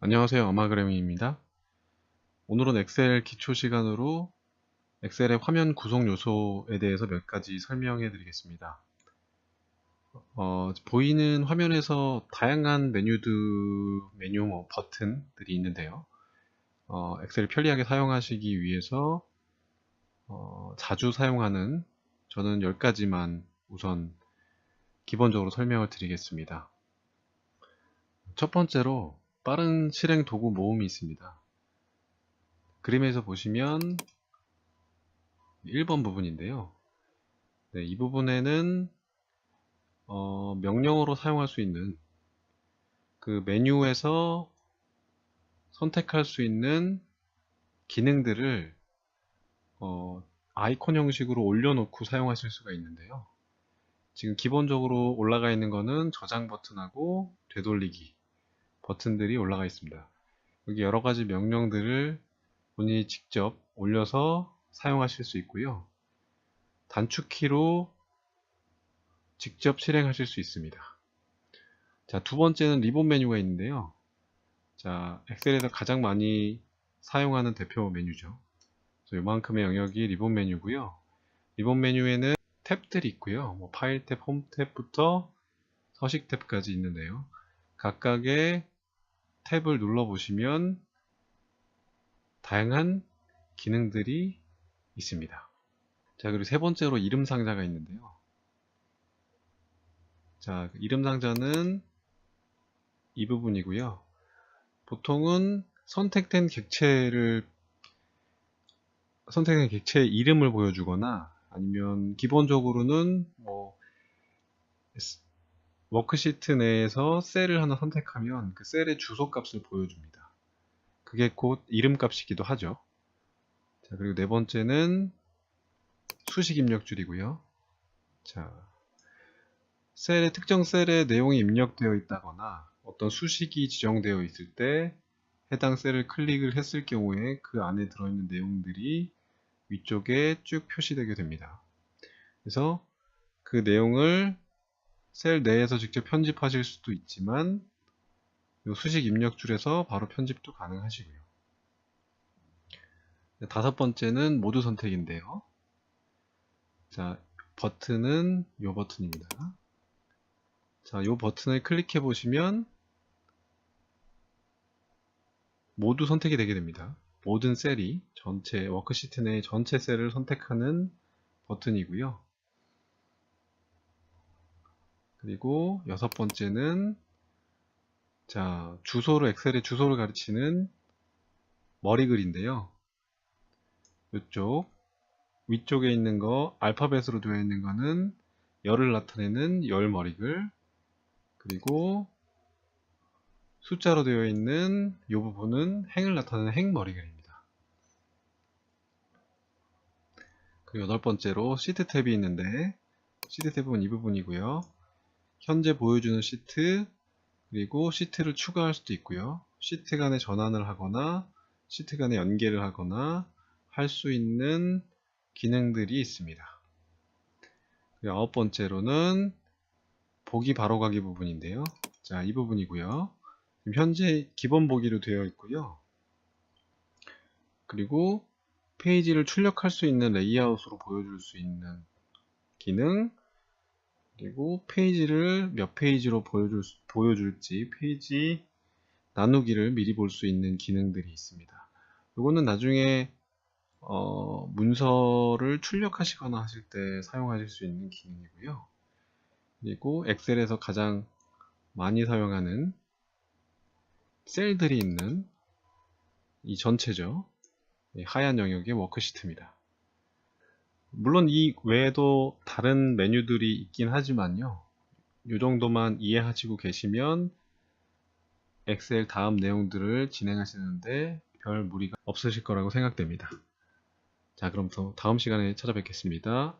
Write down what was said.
안녕하세요. 어마그래밍입니다. 오늘은 엑셀 기초 시간으로 엑셀의 화면 구성 요소에 대해서 몇 가지 설명해 드리겠습니다. 어, 보이는 화면에서 다양한 메뉴들, 메뉴 뭐 버튼들이 있는데요. 어, 엑셀을 편리하게 사용하시기 위해서 어, 자주 사용하는 저는 10가지만 우선 기본적으로 설명을 드리겠습니다. 첫 번째로 빠른 실행 도구 모음이 있습니다. 그림에서 보시면 1번 부분인데요. 네, 이 부분에는 어, 명령어로 사용할 수 있는 그 메뉴에서 선택할 수 있는 기능들을 어, 아이콘 형식으로 올려놓고 사용하실 수가 있는데요. 지금 기본적으로 올라가 있는 거는 저장 버튼하고 되돌리기 버튼들이 올라가 있습니다. 여기 여러 가지 명령들을 본인이 직접 올려서 사용하실 수 있고요. 단축키로 직접 실행하실 수 있습니다. 자, 두 번째는 리본 메뉴가 있는데요. 자, 엑셀에서 가장 많이 사용하는 대표 메뉴죠. 이만큼의 영역이 리본 메뉴고요. 리본 메뉴에는 탭들이 있고요. 뭐 파일 탭, 홈 탭부터 서식 탭까지 있는데요. 각각의 탭을 눌러보시면 다양한 기능들이 있습니다. 자, 그리고 세 번째로 이름 상자가 있는데요. 자, 이름 상자는 이 부분이고요. 보통은 선택된 객체를 선택된 객체의 이름을 보여주거나 아니면 기본적으로는 뭐 워크시트 내에서 셀을 하나 선택하면 그 셀의 주소 값을 보여줍니다. 그게 곧 이름 값이기도 하죠. 자, 그리고 네 번째는 수식 입력 줄이고요. 자, 셀의 특정 셀에 내용이 입력되어 있다거나 어떤 수식이 지정되어 있을 때 해당 셀을 클릭을 했을 경우에 그 안에 들어있는 내용들이 위쪽에 쭉 표시되게 됩니다. 그래서 그 내용을 셀 내에서 직접 편집하실 수도 있지만 수식 입력 줄에서 바로 편집도 가능하시고요. 다섯 번째는 모드 선택인데요. 자, 버튼은 이 버튼입니다. 자, 이 버튼을 클릭해 보시면 모두 선택이 되게 됩니다. 모든 셀이 전체 워크시트 내 전체 셀을 선택하는 버튼이고요. 그리고 여섯 번째는 자 주소를 엑셀의 주소를 가르치는 머리글인데요. 이쪽 위쪽에 있는 거 알파벳으로 되어 있는 거는 열을 나타내는 열 머리글 그리고 숫자로 되어 있는 이 부분은 행을 나타내는 행 머리글입니다. 그리고 여덟 번째로 시트 탭이 있는데 시트 탭은 이 부분이고요. 현재 보여주는 시트 그리고 시트를 추가할 수도 있고요. 시트 간에 전환을 하거나 시트 간에 연계를 하거나 할 수 있는 기능들이 있습니다. 아홉 번째로는 보기 바로 가기 부분인데요. 자, 이 부분이고요. 현재 기본 보기로 되어 있고요. 그리고 페이지를 출력할 수 있는 레이아웃으로 보여줄 수 있는 기능 그리고 페이지를 몇 페이지로 보여줄, 보여줄지 페이지 나누기를 미리 볼 수 있는 기능들이 있습니다. 이거는 나중에 어, 문서를 출력하시거나 하실 때 사용하실 수 있는 기능이고요. 그리고 엑셀에서 가장 많이 사용하는 셀들이 있는 이 전체죠. 하얀 영역의 워크시트입니다. 물론 이 외에도 다른 메뉴들이 있긴 하지만요. 이 정도만 이해하시고 계시면 엑셀 다음 내용들을 진행하시는데 별 무리가 없으실 거라고 생각됩니다. 자, 그럼 또 다음 시간에 찾아뵙겠습니다.